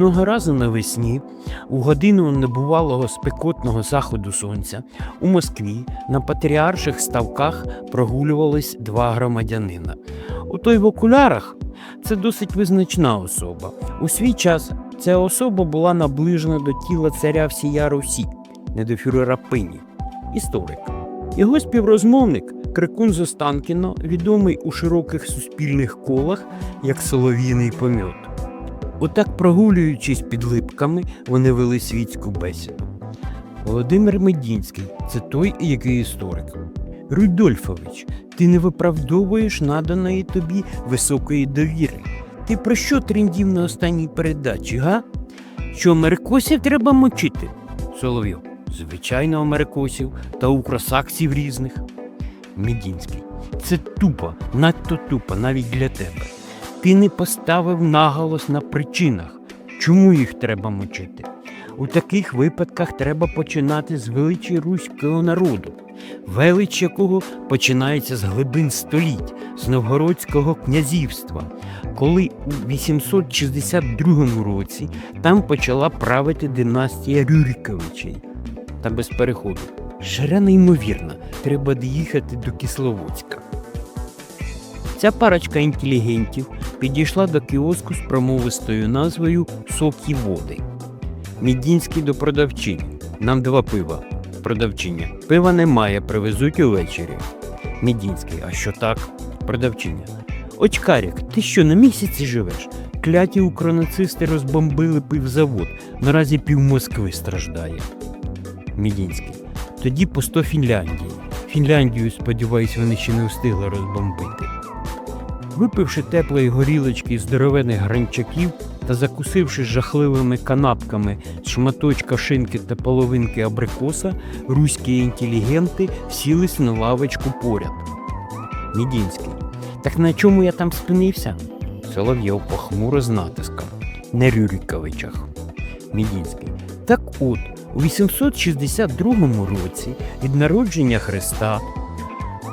Одного разу навесні, у годину небувалого спекотного заходу сонця, у Москві на патріарших ставках прогулювались два громадянина. У той в окулярах це досить визначна особа. У свій час ця особа була наближена до тіла царя всія Русі, не до фюрера Пині, історик. Його співрозмовник Крикун з Останкіно, відомий у широких суспільних колах як солов'їний помьот. Отак, прогулюючись під липками, вони вели світську бесіду. Володимир Медінський це той, який історик. Рудольфович, ти не виправдовуєш наданої тобі високої довіри. Ти про що трендів на останній передачі, га? Що америкосів треба мочити? Соловйов. Звичайно, америкосів та укросаксів різних. Медінський. Це тупо, надто тупо, навіть для тебе. Ти не поставив наголос на причинах, чому їх треба мочити. У таких випадках треба починати з величі руського народу, велич якого починається з глибин століть, з Новгородського князівства, коли у 862 році там почала правити династія Рюриковичей. Та без переходу. Жара неймовірна, треба доїхати до Кисловодська. Ця парочка інтелігентів підійшла до кіоску з промовистою назвою Сокі води. Мідінський до продавчині. Нам два пива. Продавчиня. Пива немає, привезуть увечері. Мідінський. А що так? Продавчиня. Очкарік, ти що на місяці живеш? Кляті укронацисти розбомбили пивзавод. Наразі пів Москви страждає. Мідінський. Тоді по 100 Фінляндії. Фінляндію, сподіваюсь, вони ще не встигли розбомбити. Випивши теплої горілочки з здоровених гранчаків та закусивши жахливими канапками з шматочка шинки та половинки абрикоса, руські інтелігенти сілись на лавочку поряд. Мідінський. Так на чому я там спинився? Соловйов похмуро з натиском. На Рюриковичах. Мідінський. Так от, у 862 році від народження Христа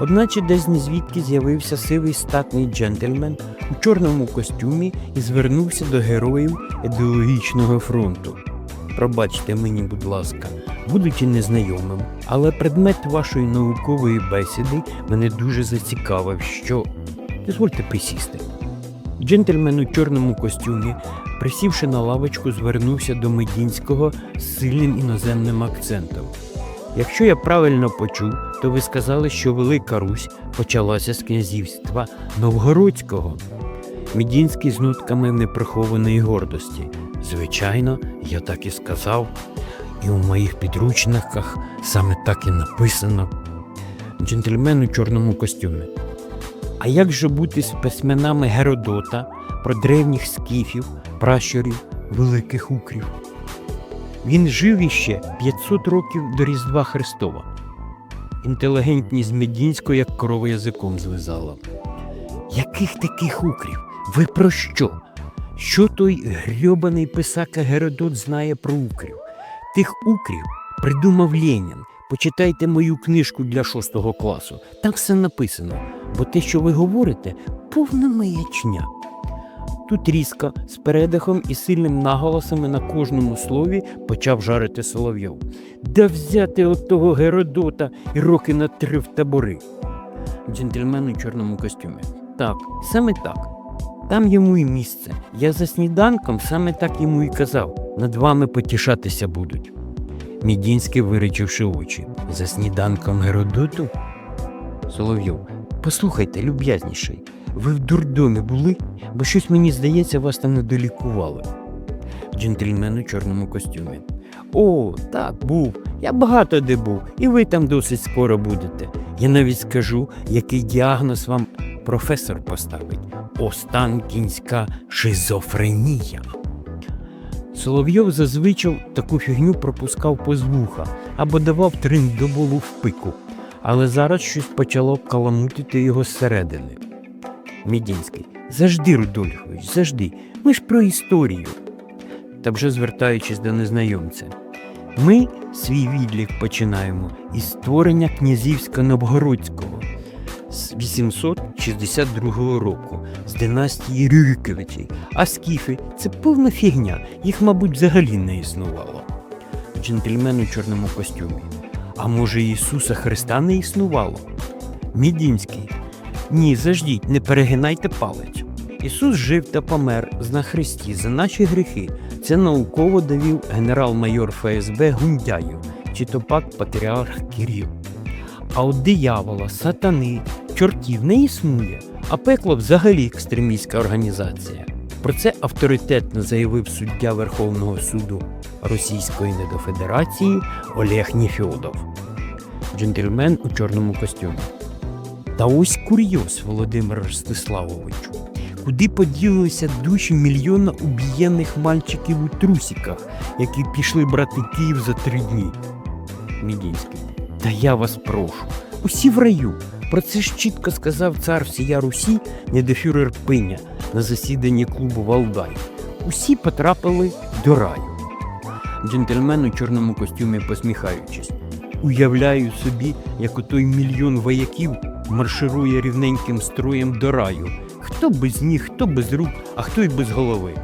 Одначе десь незвідки з'явився сивий статний джентльмен у чорному костюмі і звернувся до героїв ідеологічного фронту. Пробачте мені, будь ласка, будучи незнайомим, але предмет вашої наукової бесіди мене дуже зацікавив, що. Дозвольте присісти. Джентльмен у чорному костюмі, присівши на лавочку, звернувся до Медінського з сильним іноземним акцентом. Якщо я правильно почув, то ви сказали, що Велика Русь почалася з князівства Новгородського. Мідінський з нотками неприхованої гордості. Звичайно, я так і сказав, і у моїх підручниках саме так і написано. Джентльмен у чорному костюмі. А як же бути з письменами Геродота про древніх скіфів, пращурів, великих укрів? Він жив іще 500 років до Різдва Христова. Інтелігентність Медінського як корова язиком звизала. Яких таких укрів? Ви про що? Що той грьобаний писака Геродот знає про укрів? Tих укрів придумав Ленін. Почитайте мою книжку для шостого класу. Там все написано, бо те, що ви говорите, повна маячня. Тут різко, з передихом і сильним наголосами на кожному слові почав жарити Соловйов. Да взяти от того Геродота і роки на три в табори. Джентльмен у чорному костюмі. Так, саме так. Там йому і місце. Я за сніданком саме так йому і казав. Над вами потішатися будуть. Мідінський, виричивши очі. За сніданком Геродоту? Соловйов. Послухайте, люб'язніший. Ви в дурдомі були, бо щось мені здається, вас там не долікували. Джентльмен у чорному костюмі. О, так, був. Я багато де був, і ви там досить скоро будете. Я навіть скажу, який діагноз вам професор поставить. Останкінська шизофренія. Соловйов зазвичай таку фігню пропускав вуха або давав трин до в пику, але зараз щось почало каламутити його зсередини. Мідінський. Завжди, Рудольфович, завжди. Ми ж про історію. Та вже звертаючись до незнайомця. Ми свій відлік починаємо із створення князівська Новгородського з 862 року, з династії Рюриковичей. А скіфи це повна фігня, їх, мабуть, взагалі не існувало. Джентльмен у чорному костюмі. А може Ісуса Христа не існувало? Мідінський. Ні, заждіть, не перегинайте палець. Ісус жив та помер на Христі за наші гріхи. Це науково довів генерал-майор ФСБ Гундяєв, чи то пак патріарх Кирил. А от диявола, сатани, чортів не існує, а пекло взагалі екстремістська організація. Про це авторитетно заявив суддя Верховного суду Російської недофедерації Олег Ніфьодов. Джентльмен у чорному костюмі. Та ось курйоз, Володимир Ростиславовичу. Куди поділилися душі мільйона убієнних мальчиків у трусіках, які пішли брати Київ за три дні? Мідінський. Та я вас прошу. Усі в раю. Про це ж чітко сказав цар всія Русі недофюрер Пиня на засіданні клубу Валдай. Усі потрапили до раю. Джентльмен у чорному костюмі посміхаючись. Уявляю собі, як отой мільйон вояків марширує рівненьким строєм до раю. Хто без ніг, хто без рук, а хто й без голови.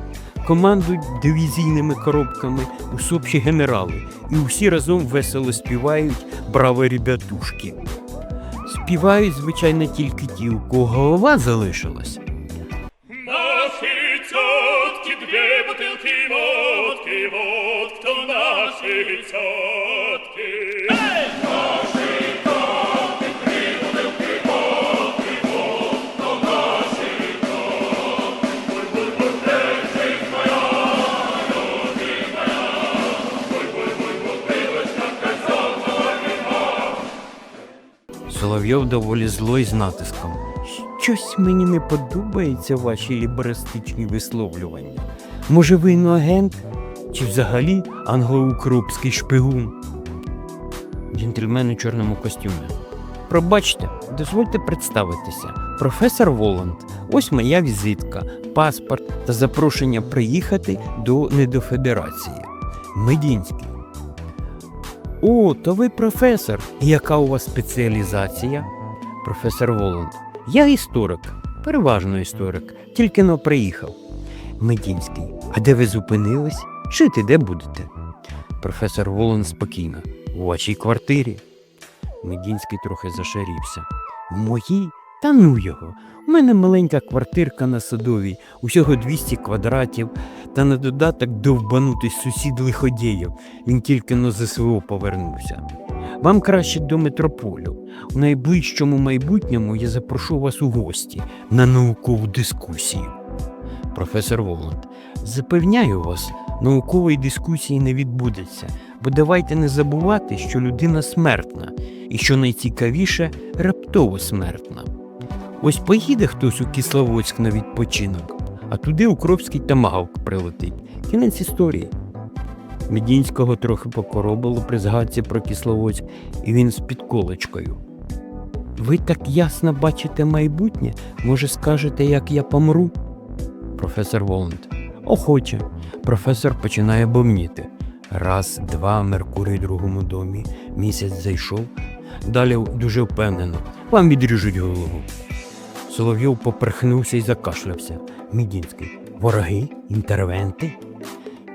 Командують дивізійними коробками усопші генерали, і усі разом весело співають браво ребятушки. Співають, звичайно, тільки ті, у кого голова залишилась. Бутылки водки, вот кто наши тетки. Соловйов доволі злой з натиском. Щось мені не подобається ваші ліберистичні висловлювання. Може, ви іноагент? Чи взагалі англоукропський шпигун? Джентльмен у чорному костюмі. Пробачте, дозвольте представитися. Професор Воланд. Ось моя візитка, паспорт та запрошення приїхати до недофедерації. Медінський. О, то ви професор. Яка у вас спеціалізація? Професор Воланд. Я історик, переважно історик, тільки но приїхав. Медінський. А де ви зупинились? Жити де будете? Професор Воланд спокійно. У вашій квартирі. Медінський трохи зашарівся. В моїй? Та ну його. У мене маленька квартирка на садовій, усього 200 квадратів, та на додаток довбанутий сусід лиходіїв. Він тільки на ЗСВО повернувся. Вам краще до метрополю. У найближчому майбутньому я запрошу вас у гості на наукову дискусію. Професор Воланд, запевняю вас, наукової дискусії не відбудеться, бо давайте не забувати, що людина смертна, і що найцікавіше раптово смертна. Ось поїде хтось у Кисловодськ на відпочинок, а туди Укропський тамагавк прилетить. Кінець історії. Медінського трохи покоробило при згадці про Кисловодськ, і він з підколочкою. Ви так ясно бачите майбутнє? Може, скажете, як я помру? Професор Воланд. Охоче. Професор починає бомніти. Раз, два, Меркурій в другому домі. Місяць зайшов. Далі дуже впевнено. Вам відріжуть голову. Соловйов поперхнувся і закашлявся. Мідінський. Вороги? Інтервенти?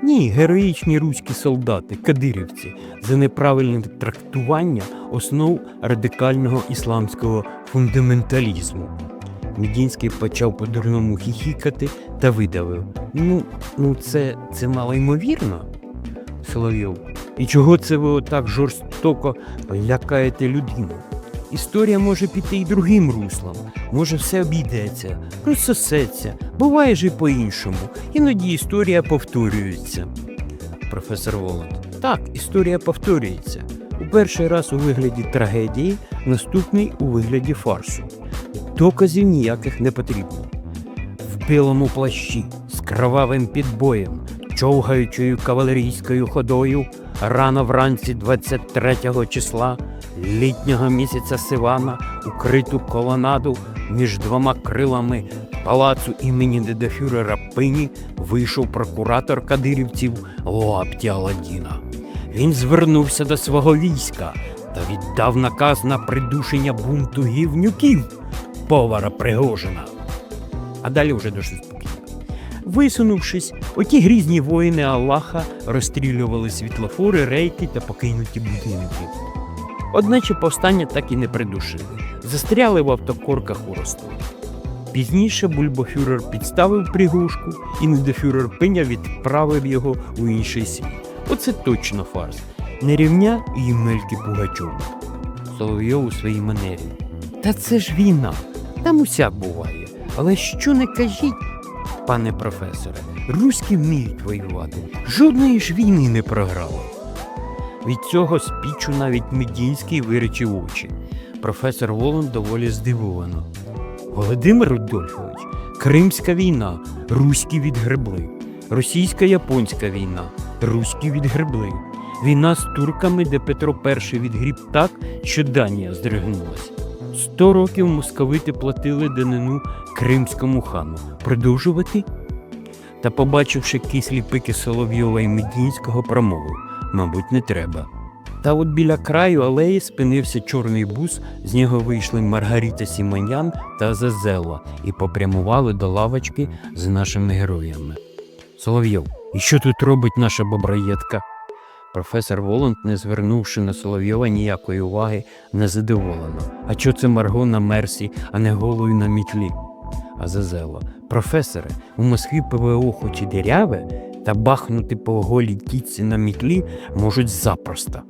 Ні, героїчні руські солдати, кадирівці, за неправильне трактування основ радикального ісламського фундаменталізму. Мідінський почав по-дурному хіхікати та видавив. Ну, ну це, це мало ймовірно. Соловйов. І чого це ви отак жорстоко лякаєте людину? Історія може піти і другим руслом, може все обійдеться, розсосеться, буває ж і по-іншому. Іноді історія повторюється. Професор Воланд. Так, історія повторюється. У перший раз у вигляді трагедії, наступний у вигляді фарсу. Доказів ніяких не потрібно. В білому плащі з кровавим підбоєм човгаючою кавалерійською ходою, рано вранці 23 числа літнього місяця Сивана, укриту колонаду між двома крилами палацу імені Дедефюрера Пині вийшов прокуратор кадирівців Лапті Аладдіна. Він звернувся до свого війська та віддав наказ на придушення бунту гівнюків повара Пригожина. А далі вже дуже спокійно. Висунувшись, оті грізні воїни Аллаха розстрілювали світлофори, рейки та покинуті будинки. Одначе повстання так і не придушили, застряли в автокорках у Ростові. Пізніше бульбофюрер підставив пригушку, і недофюрер Пиня відправив його у інший світ. Оце точно фарс. Нерівня і Мельки Пугачов. Соловйов у своїй манері. Та це ж війна. Там усяк буває. Але що не кажіть, пане професоре, руські вміють воювати. Жодної ж війни не програли. Від цього спічу навіть Медінський виречив очі. Професор Волон доволі здивовано. Володимир Рудольфович, Кримська війна, руські відгребли, російсько-японська війна, руські відгребли, війна з турками, де Петро І відгріб так, що Данія здригнулась. Сто років московити платили данину кримському хану. Продовжувати? Та, побачивши кислі пики Соловйова і Медінського, промовив мабуть, не треба. Та от біля краю алеї спинився чорний бус, з нього вийшли Маргарита Сімонян та Зазела і попрямували до лавочки з нашими героями. Соловйов, і що тут робить наша бобраєтка? Професор Воланд, не звернувши на Соловйова ніякої уваги, незадоволено. А чо це Марго на мерсі, а не голою на мітлі? А Зазела, професоре, у Москві ПВО хоч і діряве, та бахнути по голій кітці на мітлі можуть запросто.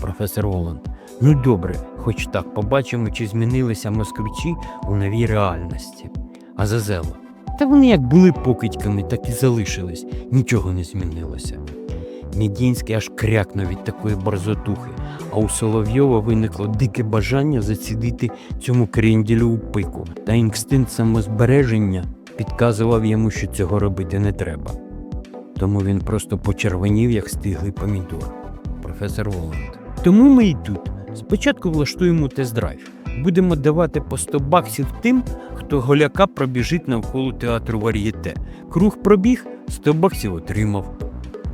Професор Воланд. Ну добре, хоч так побачимо, чи змінилися москвичі у новій реальності. А Зазело. Та вони як були покидьками, так і залишились, нічого не змінилося. Мідінський аж крякнув від такої борзотухи, а у Соловйова виникло дике бажання зацідити цьому кренділю у пику, та інстинкт самозбереження підказував йому, що цього робити не треба. Тому він просто почервонів, як стиглий помідор. Професор Воланд. Тому ми й тут. Спочатку влаштуємо тест-драйв. Будемо давати по 100 баксів тим, хто голяка пробіжить навколо театру вар'єте. Круг пробіг, 100 баксів отримав.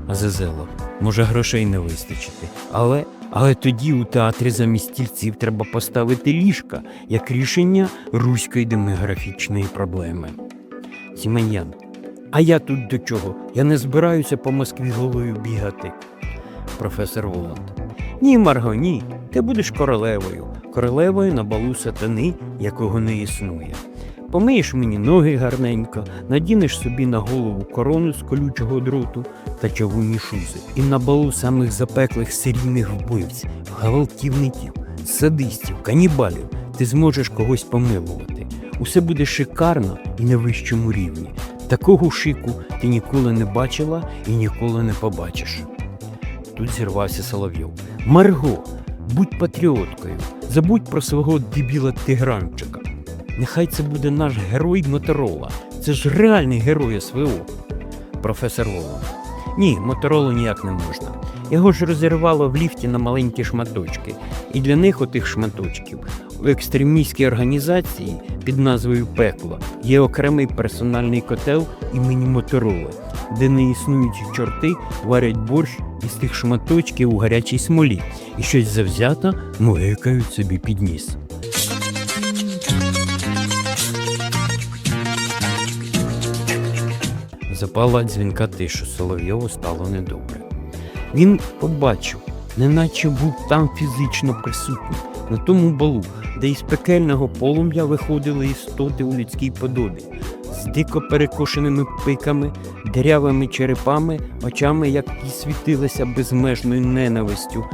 А Зазело, може грошей не вистачити. Але, але тоді у театрі замість стільців треба поставити ліжка як рішення руської демографічної проблеми. Сіменян, а я тут до чого? Я не збираюся по Москві голою бігати. Професор Воланд. Ні, Марго, ні. Ти будеш королевою. Королевою на балу сатани, якого не існує. Помиєш мені ноги гарненько, надінеш собі на голову корону з колючого дроту та човуні шузи. І на балу самих запеклих серійних вбивць, гвалтівників, садистів, канібалів ти зможеш когось помилувати. Усе буде шикарно і на вищому рівні. Такого шику ти ніколи не бачила і ніколи не побачиш. Тут зірвався Соловйов. Марго, будь патріоткою, забудь про свого дебіла Тигранчика. Нехай це буде наш герой Моторола. Це ж реальний герой СВО. Професор Волан. Ні, Моторолу ніяк не можна. Його ж розірвало в ліфті на маленькі шматочки. І для них отих шматочків у екстремістській організації під назвою Пекло є окремий персональний котел імені Мотороли, де неіснуючі чорти варять борщ із тих шматочків у гарячій смолі і щось завзято мугикають собі під ніс. Запала дзвінка тишу, Соловйову стало недобре. Він побачив, неначе був там фізично присутній, на тому балу, де із пекельного полум'я виходили істоти у людській подобі, з дико перекошеними пиками, дерявими черепами, очами, які світилися безмежною ненавистю,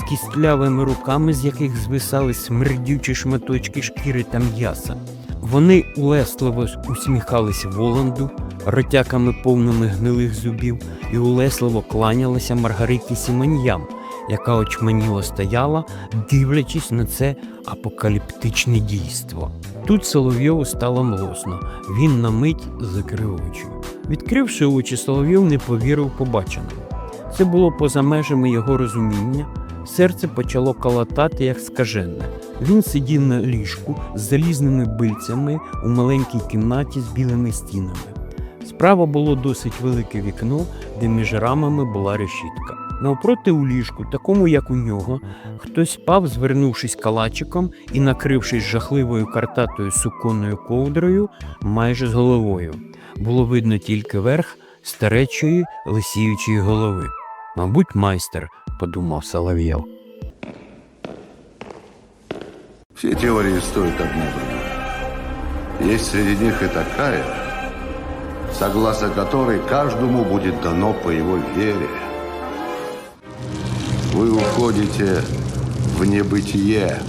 з кістлявими руками, з яких звисали смердючі шматочки шкіри та м'яса. Вони улесливо усміхались Воланду, ротяками повними гнилих зубів, і улесливо кланялися Маргариті Сімоньям, яка очманіло стояла, дивлячись на це апокаліптичне дійство. Тут Соловйову стало млосно, він на мить закрив очі. Відкривши очі, Соловйов не повірив побаченому. Це було поза межами його розуміння. Серце почало калатати, як скажене. Він сидів на ліжку з залізними бильцями у маленькій кімнаті з білими стінами. Справа було досить велике вікно, де між рамами була решітка. Навпроти у ліжку, такому як у нього, хтось спав, звернувшись калачиком і накрившись жахливою картатою суконною ковдрою майже з головою. Було видно тільки верх старечої лисіючої голови. Мабуть, майстер, подумав Солов'єв. Все теории стоят одного. Есть среди них и такая, согласно которой каждому будет дано по его вере. Вы уходите в небытие,